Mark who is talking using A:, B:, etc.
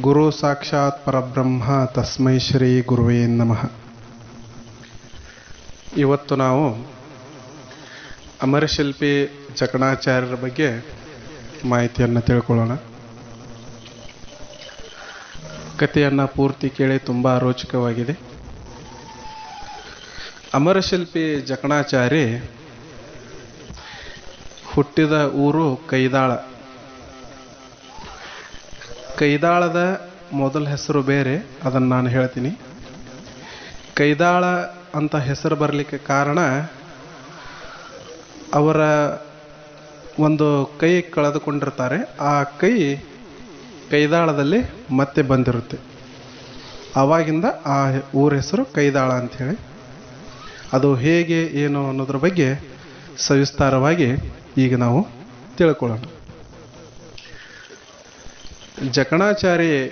A: ಗುರು ಸಾಕ್ಷಾತ್ ಪರಬ್ರಹ್ಮ, ತಸ್ಮೈ ಶ್ರೀ ಗುರುವೇ ನಮಃ. ಇವತ್ತು ನಾವು ಅಮರಶಿಲ್ಪಿ ಜಕಣಾಚಾರ್ಯರ ಬಗ್ಗೆ ಮಾಹಿತಿಯನ್ನು ತಿಳ್ಕೊಳ್ಳೋಣ. ಕಥೆಯನ್ನು ಪೂರ್ತಿ ಕೇಳಿ ತುಂಬ ರೋಚಕವಾಗಿದೆ. ಅಮರಶಿಲ್ಪಿ ಜಕಣಾಚಾರಿ ಹುಟ್ಟಿದ ಊರು ಕೈದಾಳ. ಕೈದಾಳದ ಮೊದಲ ಹೆಸರು ಬೇರೆ, ಅದನ್ನು ನಾನು ಹೇಳ್ತೀನಿ. ಕೈದಾಳ ಅಂತ ಹೆಸರು ಬರಲಿಕ್ಕೆ ಕಾರಣ, ಅವರ ಒಂದು ಕೈ ಕಳೆದುಕೊಂಡಿರ್ತಾರೆ. ಆ ಕೈ ಕೈದಾಳದಲ್ಲಿ ಮತ್ತೆ ಬಂದಿರುತ್ತೆ. ಆವಾಗಿಂದ ಆ ಊರ ಹೆಸರು ಕೈದಾಳ ಅಂಥೇಳಿ ಅದು ಹೇಗೆ, ಏನು ಅನ್ನೋದ್ರ ಬಗ್ಗೆ ಸವಿಸ್ತಾರವಾಗಿ ಈಗ ನಾವು ತಿಳ್ಕೊಳ್ಳೋಣ. ಜಕಣಾಚಾರಿ